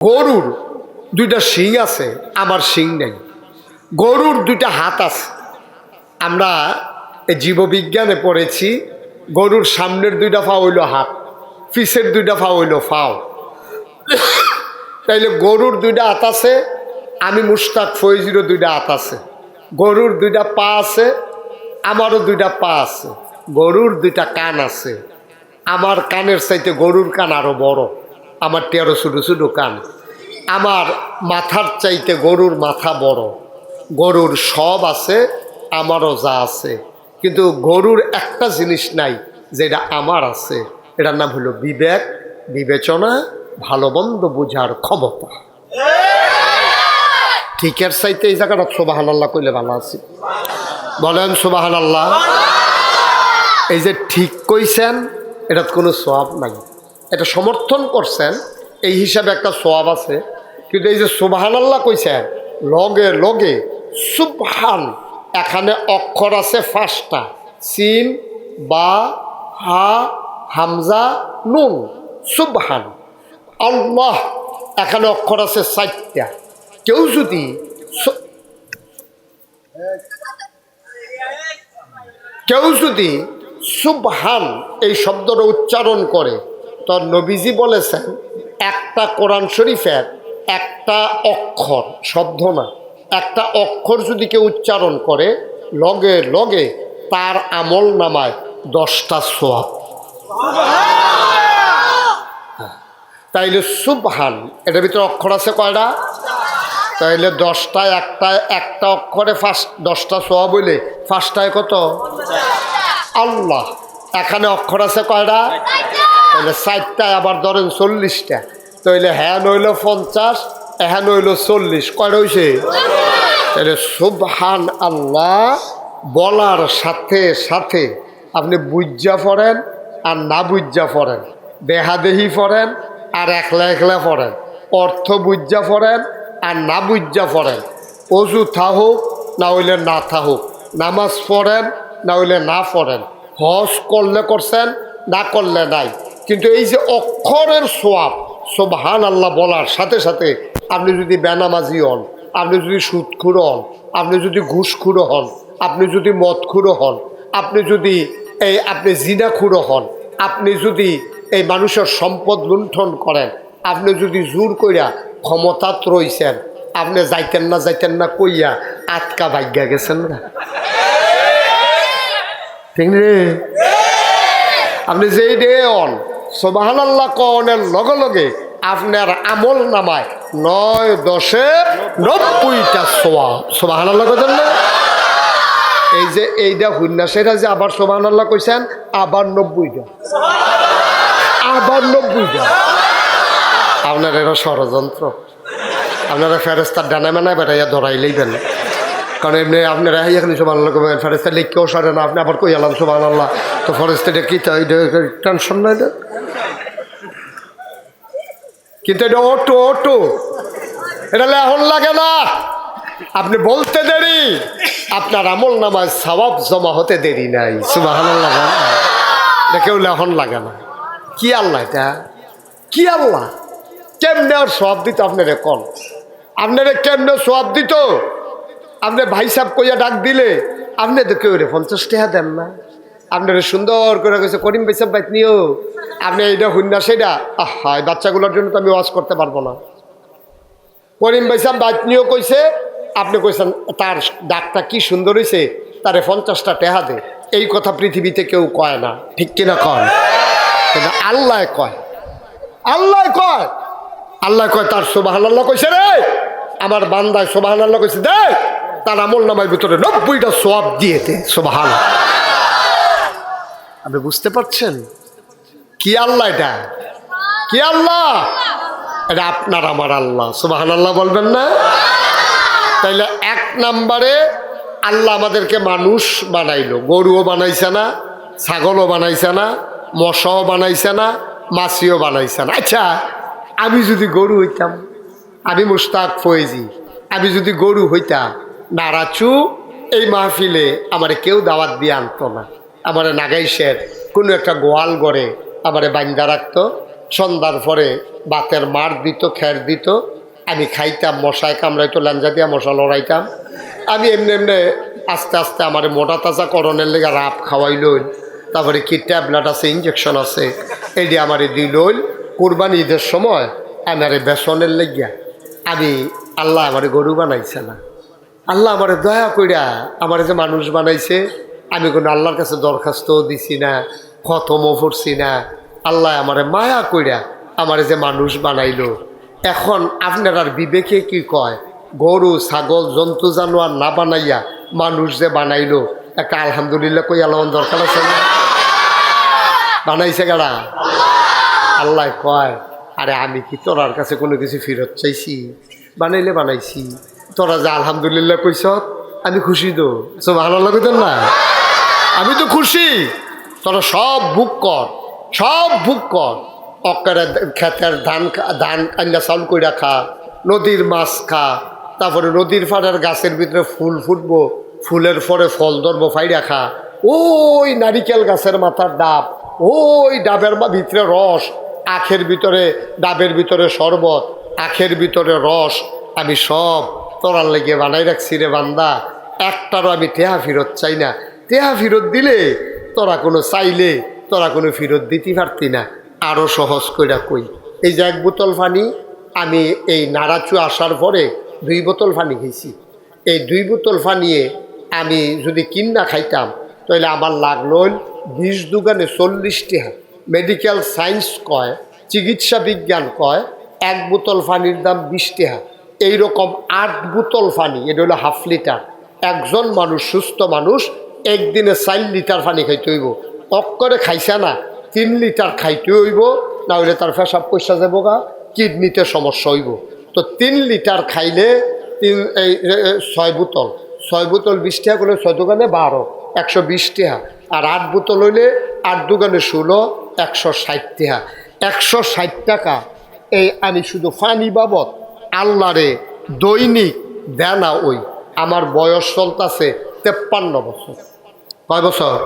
গরুর দুইটা শিং আছে, আমার শিং নেই। গরুর দুইটা হাত আছে। আমরা এই জীববিজ্ঞানে পড়েছি, গরুর সামনের দুইটা ফা হইল হাত পিসের দুইটা ফা হইল ফাও তাইলে গরুর দুইটা হাত আছে, আমি মুস্তাক ফৈজিরও দুইটা হাত আছে। গরুর দুইটা পা আছে, আমারও দুইটা পা আছে। গরুর দুইটা কান আছে। আমার কানের চাইতে গরুর কান আরও বড়। আমার তেরো ছোটো ছোটো কান আমার মাথার চাইতে গরুর মাথা বড়। গরুর সব আছে, আমারও যা আছে। কিন্তু গরুর একটা জিনিস নাই, যেটা আমার আছে। এটার নাম হলো বিবেক, বিবেচনা ভালো মন্দ বোঝার ক্ষমতা। ঠিকের চাইতে এই জায়গাটা সোবাহান আল্লাহ কইলে ভালো আছে। বলেন সোবাহান আল্লাহ এই যে ঠিক কইছেন এটার কোনো সোয়াব নাই। এটা সমর্থন করছেন, এই হিসাবে একটা সোয়াব আছে। কিন্তু এই যে সুবাহান আল্লাহ কইছেন, লগে লগে, সুবহান, এখানে অক্ষর আছে পাঁচটা। সিন, বা, হা, হামজা, নুন, সুবহান। আল্লাহ, এখানে অক্ষর আছে চারটা। কেউ যদি কেউ যদি সুবহান এই শব্দটা উচ্চারণ করে তো নবীজি বলেছেন একটা কোরআন শরীফের একটা অক্ষর শব্দ না একটা অক্ষর যদি কেউ উচ্চারণ করে লগে লগে তার আমল নামায় দশটা সোয়াব। তাইলে সুবহান এটার ভিতরে অক্ষর আছে কয়টা? তাইলে দশটায় একটা একটা অক্ষরে ফার্স্ট দশটা সোয়া বলে ফার্স্টটায় কত? আল্লাহ এখানে অক্ষর আছে কয়টা? তাহলে ষাটটায় আবার ধরেন চল্লিশটা। তাইলে হ্যাঁ নইল পঞ্চাশ হ্যাঁ নইল চল্লিশ। কয়টা হয়েছে তাহলে সুবহান আল্লাহ বলার সাথে সাথে আপনি বুজ্জা পড়েন আর না বুজ্জা পড়েন। দেহাদেহি পড়েন আর একলা একলা পড়েন। অর্থ বুজ্জা পড়েন আর না বুজ্জা পড়েন। অজু থাকুক, না হইলে না থাকুক। নামাজ পড়েন, না হইলে না পড়েন। হজ করলে করছেন, না করলে নাই। কিন্তু এই যে অক্ষরের সোয়াব সোবহান আল্লাহ বলার সাথে সাথে আপনি যদি বেনামাজি হন, আপনি যদি সুদখুরো হন, আপনি যদি ঘুষখুরো হন, আপনি যদি মদখুরো হন, আপনি যদি এই আপনি জিনাখুরো হন, আপনি যদি এই মানুষের সম্পদ লুণ্ঠন করেন, আপনি যদি জোর কইরা ক্ষমতাত রইছেন, আপনি যাইতেন না যাইতেন না কইয়া আটকা ভাগ্যা গেছেন না? ঠিক আপনি যেই ডে অন সোবাহান কনের লগে লগে আপনার আমল নামায় নয়, দশে নব্বইটা সোয়া সোবাহান আল্লাহ কেছেন না? এই যে এইটা হুন্না সেটা যে আবার সোবাহান আল্লাহ কইছেন, আবার নব্বইটা। আবার নব্বইটা। আপনার এটা ষড়যন্ত্র। আপনারা ফেরেস্তার ডানা মেনায় বেটাইয়া ধরাইলেই দেন কারণ এমনি আপনারা এখানে সোমান আল্লাহ করবেন ফেরেস্তা লিখকেও সরে না। আপনি আবার কই আলাম সোমান আল্লাহ তো ফরেস্তাটা কি টেনশন নাই কিন্তু এটা অটো অটো এটা এখন লাগে না। আপনি বলতে দেরি। আপনার আমল নামায় সবাব জমা হতে দেরি নাই। সুবাহ লাগে এটা কেউ লেখন লাগে না। কি আল্লাহ এটা? কি আল্লাহ? কেমনে আর সব দিত আপনারে কন আপনারে কেমনে সব দিত? আপনি ভাই সাহেব কইয়া ডাক দিলে আপনি তো কেউ রে পঞ্চাশ টাকা দেন না? আপনারা সুন্দর করে গেছে করিম ভাই সাহেব বাইত নিও। আপনি এইটা হুন্না সেটা আহা বাচ্চাগুলোর জন্য তো আমি ওয়াজ করতে পারব না। করিম সাহেব বাইত কইছে। আপনি কইছেন, তার ডাকটা কি সুন্দর হয়েছে তারে পঞ্চাশটা টেহা দে। এই কথা পৃথিবীতে কেউ কয় না। ঠিক কিনা কয় আল্লাহ কয়। আল্লাহ কয়। আল্লাহ কয়, তার সোবাহান আল্লাহ কইছে রে। আমার বান্দায় সোবাহান আল্লাহ কইছে দে তার আমল নামার ভিতরে নব্বইটা সোয়াব দিয়ে দে সোবাহান আপনি বুঝতে পারছেন? কি আল্লাহ এটা? কি আল্লাহ? এটা আপনার আমার আল্লাহ। সোবাহান আল্লাহ বলবেন না? তাইলে এক নাম্বারে আল্লাহ আমাদেরকে মানুষ বানাইলো। গরুও বানাইছে না, ছাগলও বানাইছে না, মশাও বানাইছে না, মাছিও বানাইছে না। আচ্ছা আমি যদি গরু হইতাম, আমি মুস্তাক ফয়েজি, আমি যদি গরু হইতাম, নারাচু, এই মাহফিলে আমার কেউ দাওয়াত দিয়ে আনতো না। আমারে নাগাইশের কোনো একটা গোয়াল গড়ে আমারে বান্দা রাখতো। সন্ধ্যার পরে বাতের মার দিত খ্যার দিত। আমি খাইতাম, মশায় কামড়াইতো, ল্যাঞ্জা দিয়া মশা লড়াইতাম। আমি এমনি এমনি আস্তে আস্তে আমার মোটা তাজা করণের লেগে রাপ খাওয়াইলই তারপরে কি ট্যাবলেট আছে ইঞ্জেকশন আছে এটি আমার দিলইল কোরবানি ঈদের সময় আমার বেসনের লেগিয়া আমি, আল্লাহ আমার গরু বানাইছে না। আল্লাহ আমার দয়া কইরা আমার যে মানুষ বানাইছে আমি কোনো আল্লাহর কাছে দরখাস্তও দিছি না, খতমও পড়ছি না। আল্লাহ আমারে মায়া কইরা আমার যে মানুষ বানাইলো। এখন আপনার বিবেকে কি কয়? গরু, ছাগল, জন্তু, জানোয়ার না বানাইয়া মানুষ যে বানাইলো। একটা আলহামদুলিল্লাহ কই আল্লাহ দরকার আছে না? বানাইছে গাড়া আল্লাহ কয়, আরে আমি কি তোরার কাছে কোনো কিছু ফেরত চাইছি? বানাইলে বানাইছি। তোরা যে আলহামদুলিল্লাহ কইস আমি খুশি তো। সব ভালো লাগে না? আমি তো খুশি। তোরা সব বুক কর, সব বুক কর। অক্কারে খেতের ধান ধান আন্না চাউল কইরা খা, নদীর মাছ খা, তারপরে নদীর ফাড়ার গাছের ভিতরে ফুল ফুটবো, ফুলের পরে ফল ধরবো, ফাইরা খা। ওই নারিকেল গাছের মাথার ডাব, ওই ডাবের ভিতরে রস, আখের ভিতরে, ডাবের ভিতরে শরবত, আখের ভিতরে রস, আমি সব তোরার লেগে বানাই রাখছি রে বান্দা। একটারও আমি টেহা ফেরত চাই না। টেহা ফেরত দিলে, তোরা কোনো চাইলে, তোরা কোনো ফেরত দিতে পারতি না। আরও সহজ কইরা কই, এই যে এক বোতল পানি, আমি এই নাড়াচু আসার পরে দুই বোতল পানি খেয়েছি। এই দুই বোতল পানিয়ে আমি যদি কিন্না খাইতাম, তাহলে আমার লাগল বিশ দোকানে চল্লিশ টাকা মেডিকেল সায়েন্স কয়, চিকিৎসা বিজ্ঞান কয়, এক বোতল পানির দাম বিশ টাকা এইরকম আট বোতল পানি, এটা হলো হাফ লিটার। একজন মানুষ, সুস্থ মানুষ একদিনে চার লিটার পানি খাইতে হইব। অক্করে খাইছে না, তিন লিটার খাইতে হইব, না হইলে তার পেশাব পয়সা যাব গা, কিডনিতে সমস্যা হইব। তো তিন লিটার খাইলে তিন, এই ছয় বোতল ছয় বোতল বিশ টাকা করে ছয় দোকানে বারো, একশো বিশ টাকা। আর আট বোতল হইলে আট দোকানে ষোলো, একশো ষাট টাকা। একশো ষাট টাকা, এই আমি শুধু ফানি বাবদ, আল্লাহরে দৈনিক দেনা ওই। আমার বয়স চলতেছে তেপ্পান্ন বছর। কয় বছর?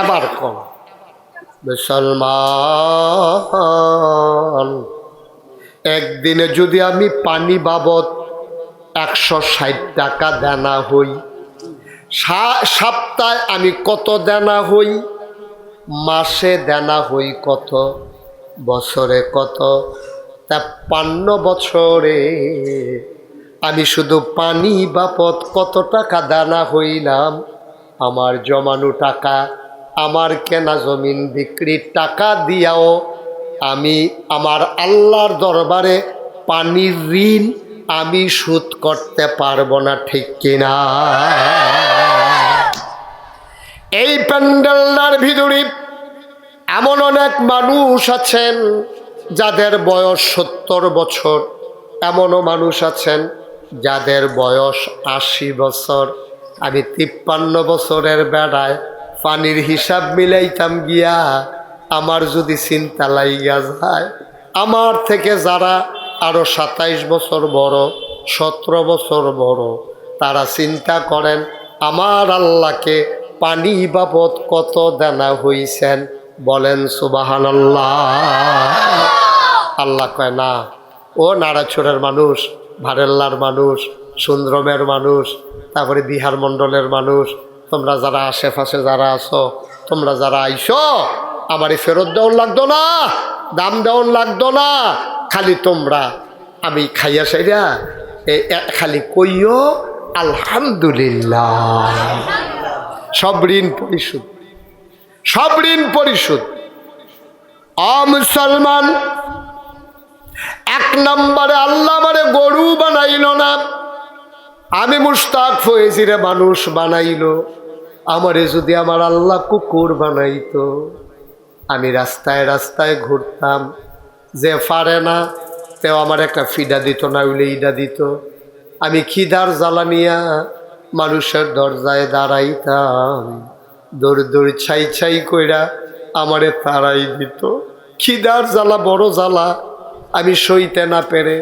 এবার কম। মুসলমান, একদিনে যদি আমি পানি বাবদ একশো ষাট টাকা দেনা হই সপ্তাহে আমি কত দেনা হই, মাসে দেনা হই কত, বছরে কত? তেপ্পান্ন বছরে আমি শুধু পানি বাপদ কত টাকা দানা হইলাম আমার জমানো টাকা, আমার কেনা জমিন বিক্রির টাকা দিয়াও আমি আমার আল্লাহর দরবারে পানির ঋণ আমি শোধ করতে পারব না, ঠিক কিনা? এই প্যান্ডেলটার ভিতরে এমন অনেক মানুষ আছেন যাদের বয়স সত্তর বছর। এমনও মানুষ আছেন যাদের বয়স আশি বছর। আমি তিপ্পান্ন বছরের বেড়ায় পানির হিসাব মিলাইতাম গিয়া, আমার যদি চিন্তা লাইগা যায়, আমার থেকে যারা আরও সাতাইশ বছর বড়, সতেরো বছর বড়, তারা চিন্তা করেন, আমার আল্লাহকে পানি বাবদ কত দেনা হইছেন? বলেন সুবাহান আল্লাহ কয়, না। ও নাড়াছড়ের মানুষ, ভারেল্লার মানুষ সুন্দরমের মানুষ, তারপরে বিহার মণ্ডলের মানুষ, তোমরা যারা আশেপাশে যারা আছো, তোমরা যারা আইছো আমার ফেরত দেওয়ান লাগতো না, দাম দেওয়ান লাগতো না, খালি তোমরা আমি খাইয়া সাইরা খালি কইও, আলহামদুলিল্লাহ। সব ঋণ পরিশোধ, সব ঋণ পরিশোধ। মুসলমান, এক নম্বরে আল্লাহ মানে গরু বানাইল না। আমি মুস্তাক হয়েছি রে মানুষ বানাইল। আমারে যদি আমার আল্লাহ কুকুর বানাইতো, আমি রাস্তায় রাস্তায় ঘুরতাম। যে পারে না, তেও আমার একটা ফিডা দিত, না উইলে ইডা দিত। আমি খিদার জ্বালানিয়া মানুষের দরজায় দাঁড়াইতাম। দৌড় দৌড় ছাই ছাই কইরা আমারে তাড়াই দিত। খিদার জ্বালা বড় জ্বালা, আমি সইতে না পেরে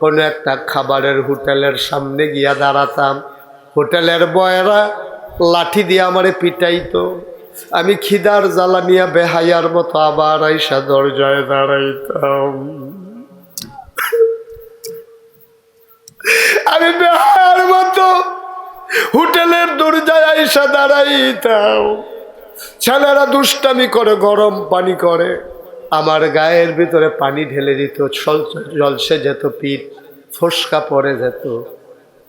কোনো একটা খাবারের হোটেলের সামনে গিয়া দাঁড়াতাম। হোটেলের বয়েরা লাঠি দিয়ে আমারে পিটাইতো। আমি খিদার জ্বালানিয়া বেহাইয়ার মতো আবার আইসা দরজায় দাঁড়াইতাম। আমি বেহায়ার মতো হোটেলের দরজায় আইসা দাঁড়াইতাম। ছেলেরা দুষ্টামি করে, গরম পানি করে। আমার গায়ের ভিতরে পানি ঢেলে দিত জলসে যেত, পিঠ ফসকা পড়ে যেত।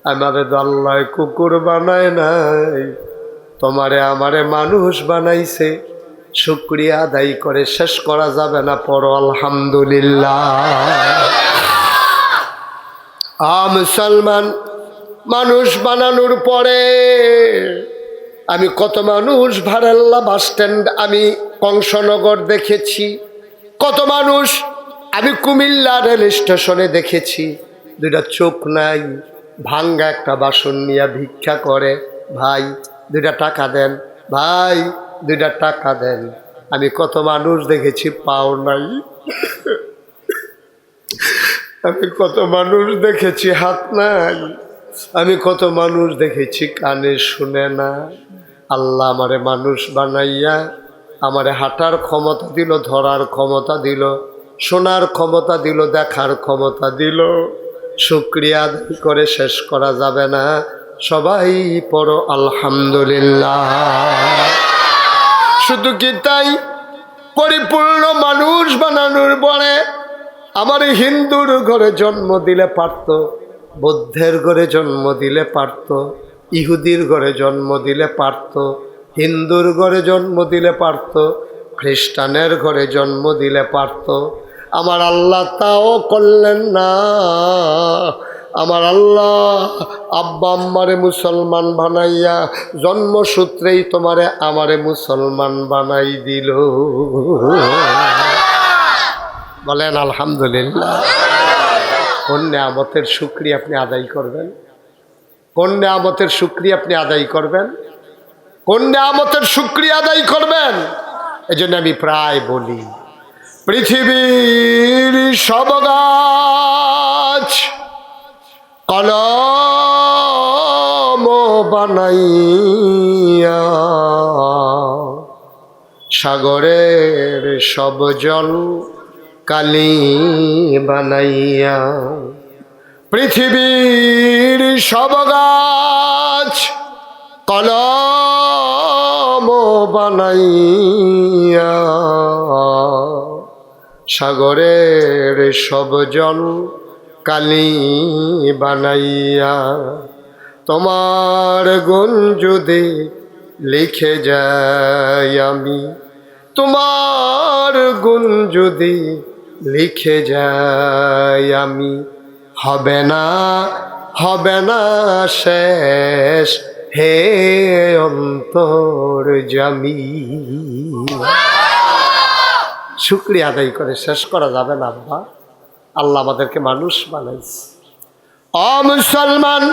আমারে দল্লায় কুকুর বানায় নাই, তোমারে আমারে মানুষ বানাইছে। শুক্রিয়া আদায় করে শেষ করা যাবে না পর আলহামদুলিল্লাহ। আ মুসলমান, মানুষ বানানোর পরে আমি কত মানুষ ভাড়াল্লা বাস স্ট্যান্ড আমি কংসনগর দেখেছি। কত মানুষ? আমি কুমিল্লা রেল স্টেশনে দেখেছি। দুইটা চোখ নাই, ভাঙ্গা একটা বাসন নিয়ে ভিক্ষা করে। ভাই, দুইটা টাকা দেন। ভাই, দুইটা টাকা দেন। আমি কত মানুষ দেখেছি, পাও নাই। আমি কত মানুষ দেখেছি, হাত নাই। আমি কত মানুষ দেখেছি, কানে শুনে না। আল্লাহ আমারে মানুষ বানাইয়া আমারে হাঁটার ক্ষমতা দিল, ধরার ক্ষমতা দিল, শোনার ক্ষমতা দিল, দেখার ক্ষমতা দিল। শুক্রিয়া করে শেষ করা যাবে না। সবাই পড়ো, আলহামদুলিল্লাহ। শুধু কি তাই? পরিপূর্ণ মানুষ বানানোর পরে আমার হিন্দুর ঘরে জন্ম দিলে পারত, বৌদ্ধের ঘরে জন্ম দিলে পারত, ইহুদির ঘরে জন্ম দিলে পারত হিন্দুর ঘরে জন্ম দিলে পারত, খ্রিস্টানের ঘরে জন্ম দিলে পারত। আমার আল্লাহ তাও করলেন না। আমার আল্লাহ আব্বা আম্মারে মুসলমান বানাইয়া জন্মসূত্রেই তোমারে আমারে মুসলমান বানাই দিল। বলেন, আলহামদুলিল্লাহ। কোন নিয়ামতের সুক্রিয়া আপনি আদায় করবেন? কোন নিয়ামতের সুক্রিয়া আপনি আদায় করবেন? কোন নিয়ামতের সুক্রিয়া আদায় করবেন? এই জন্য আমি প্রায় বলি, পৃথিবীর সব গাছ কলম বানাইয়া, সাগরের সব জল কালি বানাইয়া, পৃথিবীর সব গাছ কলম বানাইয়া সাগরের সব জল কালি বানাইয়া তোমার গুণ যদি লিখে যাই আমি, তোমার গুণ যদি লিখে যাই আমি, হবে না হবে না শেষ হে অন্তর জামি। শুক্রিয়া আদায় করে শেষ করা যাবে না, আব্বা। আল্লাহ আমাদেরকে মানুষ বানাইছে। অ মুসলমান